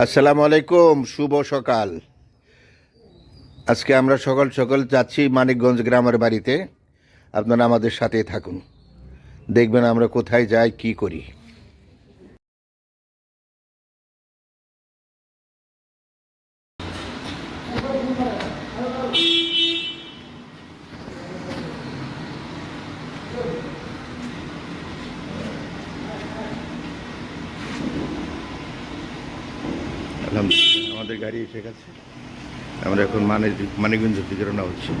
আসসালামু আলাইকুম শুভ সকাল। আজকে আমরা সকাল সকাল যাচ্ছি মানিকগঞ্জ গ্রামের বাড়িতে। আপনারা আমাদের সাথে থাকুন। দেখবেন আমরা কোথায় যাই, কি করি। আমাদের গাড়ি এসে গেছে। আমরা এখন মানে মানিকগঞ্জ দিকে রওনা হচ্ছি।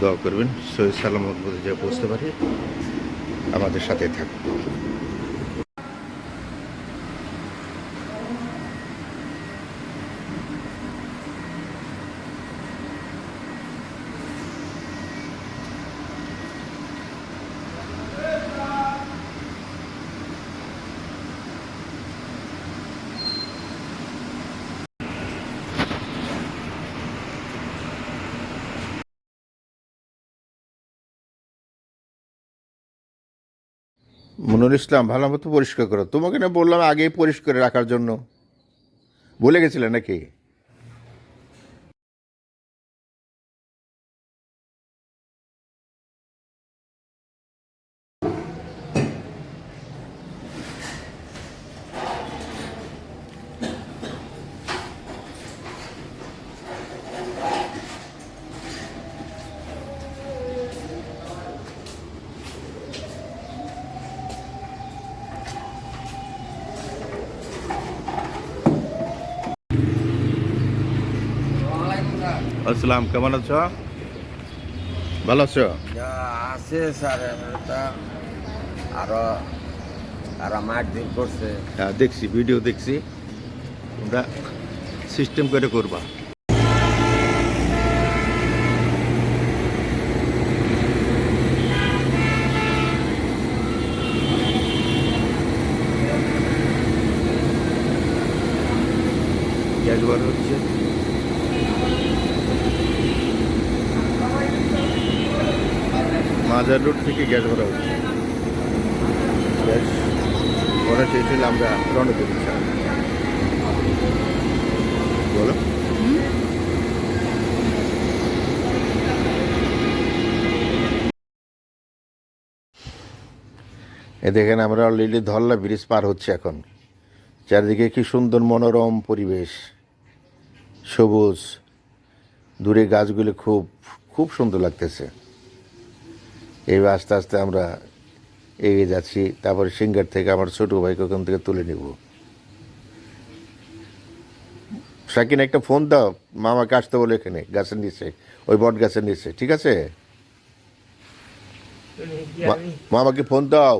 দোয়া করবেন, সৈয়দ সালামত যা পৌঁছতে পারি। আমাদের সাথে থাকুন। মনুর ইসলাম, ভালো মতো পরিষ্কার করো। তোমাকে না বললাম আগেই পরিষ্কার রাখার জন্য। বলে গেছিলে নাকি? আসসালাম কেমন আছো? ভালো আছো? যা আছে স্যার আরও আরও মারধর করছে। হ্যাঁ দেখছি ভিডিও দেখছি। তোমরা সিস্টেম করে করবা। গ্যাস বার হচ্ছে মাজার রোড থেকে গ্যাস ভরা হচ্ছে। গ্যাস ভরা হলে আমরা করি বলো। এ দেখেন আমরা অলরেডি ধল্লা ব্রিজ পার হচ্ছে এখন। চারিদিকে কি সুন্দর মনোরম পরিবেশ। সবুজ। দূরে গাছগুলি খুব খুব সুন্দর লাগতেছে। এইবার আস্তে আস্তে আমরা এগিয়ে যাচ্ছি। তারপরে সিঙ্গার থেকে আমার ছোটো ভাইকে ওখান থেকে তুলে নিব। সাকিন, একটা ফোন দাও। মামাকে আসতে বলে এখানে, গাছের নিচে, ওই বট গাছের নিচে, ঠিক আছে? মামাকে ফোন দাও।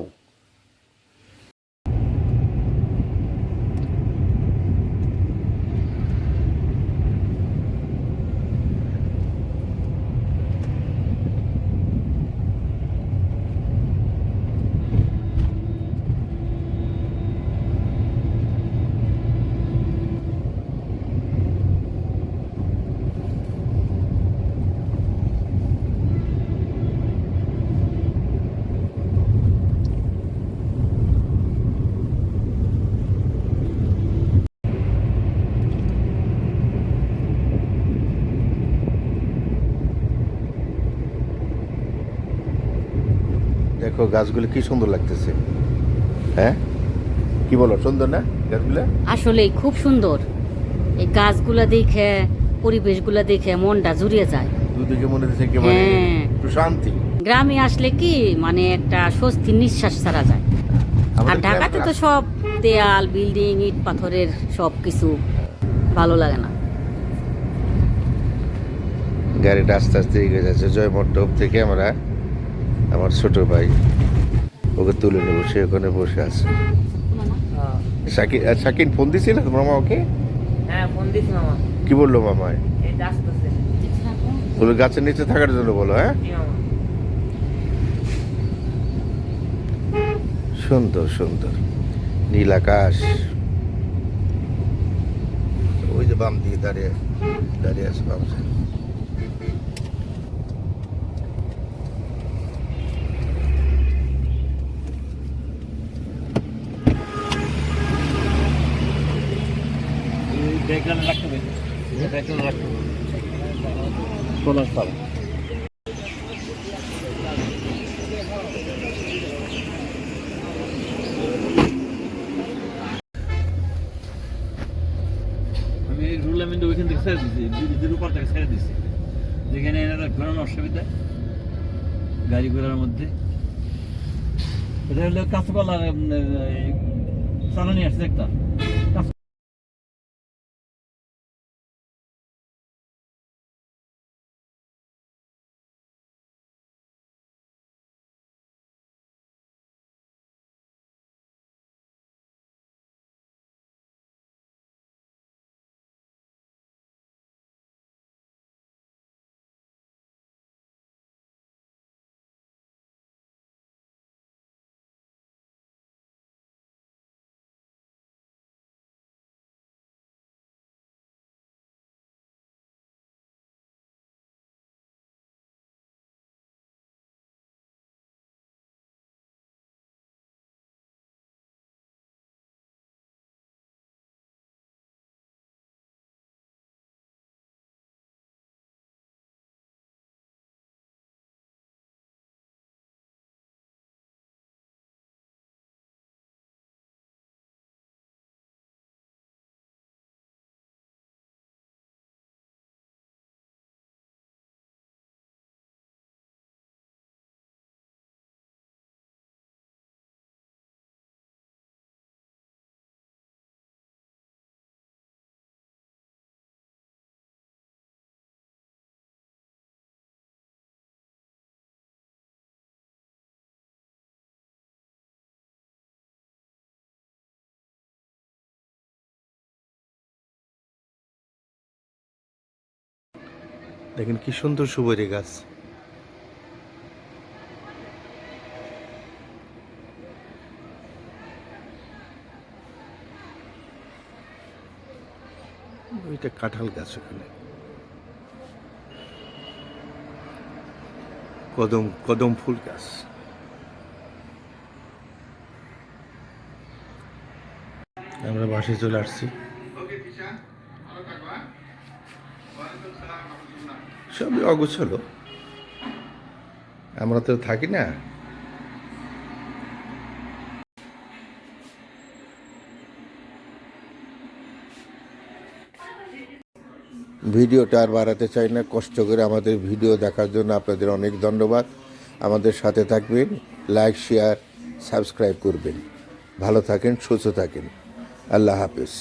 দেখো গাছগুলো কি সুন্দর লাগতেছে। হ্যাঁ? কি বলো সুন্দর না গাছগুলো? আসলেই খুব সুন্দর। এই গাছগুলা দেখে পরিবেশগুলা দেখে মনটা জুড়িয়ে যায়। দুদিকে মনে হচ্ছে কি মানে হ্যাঁ। একটু শান্তি। গ্রামে আসলে কি মানে একটা স্বস্তির নিঃশ্বাস ছাড়া যায়। আর ঢাকাতে তো সব দেয়াল বিল্ডিং ইট পাথরের সব কিছু ভালো লাগে না। গাড়িটা আস্তে আস্তে এগিয়ে যাচ্ছে জয় মণ্ডপ থেকে আমরা আমার ছোট ভাই ওকে তুলে নেব সে ওখানে বসে আছে। সাকিন আহ, সাকিন ফোন দিছিল তোমার মামা ওকে? হ্যাঁ ফোন দিছি মামা। কি বলল মামায় এই বলে গাছের নিচে থাকার জন্য বলো হ্যাঁ? সুন্দর সুন্দর। নীল আকাশ। ওই যে বাম দিকে দাঁড়িয়ে দাঁড়িয়ে আছে বাম side। দেখলাম রাখতে হবে আমি এই রুল আমি ওইখান থেকে ছেড়ে দিচ্ছি ব্রিজের উপর থেকে ছেড়ে দিচ্ছি যেখানে এনারা ঘোরানো অসুবিধা, গাড়ি ঘোড়ার মধ্যে। এটা হলো কাঁচকলা চালানি আসছে একটা। দেখেন কি সুন্দর সুপারি গাছ। ওইটা কাঁঠাল গাছ ওখানে। কদম কদম ফুল গাছ। আমরা বাসে চলে আসছি। সবই অগোছলো। আমরা তো থাকি না। ভিডিওটা আর বাড়াতে চাই না, কষ্ট করে আমাদের ভিডিও দেখার জন্য আপনাদের অনেক ধন্যবাদ। আমাদের সাথে থাকবেন, লাইক, শেয়ার, সাবস্ক্রাইব করবেন। ভালো থাকেন, সুস্থ থাকেন। আল্লাহ হাফেজ।